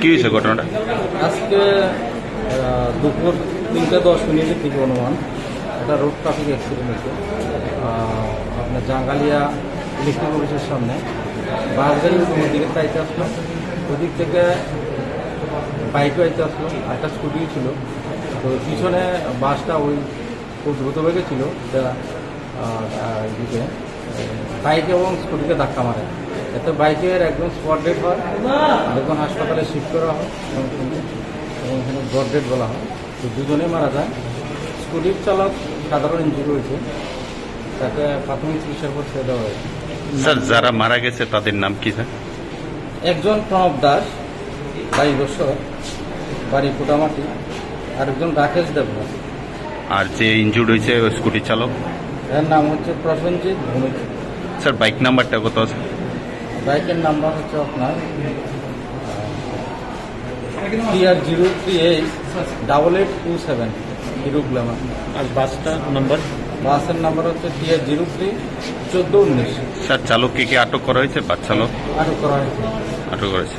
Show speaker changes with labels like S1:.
S1: কি হয়েছে ঘটনাটা?
S2: আজকে দুপুর তিনটা দশ মিনিটের দিকে অনুমান। একটা রোড ট্রাফিক অ্যাক্সিডেন্ট হয়েছে। আপনার জাঙ্গালিয়া ইলেকট্রিক অফিসের সামনে। বাস গাড়ি দিকে চাইতে আসলো, ওদিক থেকে বাইকও আইতে আসলো একটা স্কুটি ছিল। তো পিছনে বাসটা ওই খুব দ্রুত বেগে ছিল যা দিকে বাইক এবং স্কুটিকে ধাক্কা মারে। এতে বাইকের একদম স্পট ডেট হয়। দেখুন হাসপাতালে শিফট করা হয় এবং এখানে ডেট বলা হয়। তো দুজনেই মারা যায়। স্কুটির চালক সাধারণ ইঞ্জুরি হয়েছে। তাকে প্রাথমিক চিকিৎসার পর ছেড়ে দেওয়া হয়েছে।
S1: স্যার যারা মারা গেছে তাদের নাম কি স্যার?
S2: একজন প্রণব দাস বাইশ বছর বাড়ি পোটামাটি আরেকজন রাকেশ দেবনাথ
S1: আর যে ইনজুর্ড হয়েছে স্কুটি চালক?
S2: এর নাম হচ্ছে প্রসেনজিৎ ভূমিক।
S1: স্যার বাইক নাম্বারটা কত আছে?
S2: বাইকের নাম্বার হচ্ছে আপনার থ্রি আর zero three eight double eight two seven Hero Glamour.
S3: আর বাসটার নাম্বার
S2: বাসের নাম্বার হচ্ছে টিআর আর জিরো থ্রি চোদ্দ উনিশ।
S1: স্যার চালককে কি আটক করা হয়েছে? বাস চালক?
S2: আটক করা হয়েছে।
S1: আটক করেছে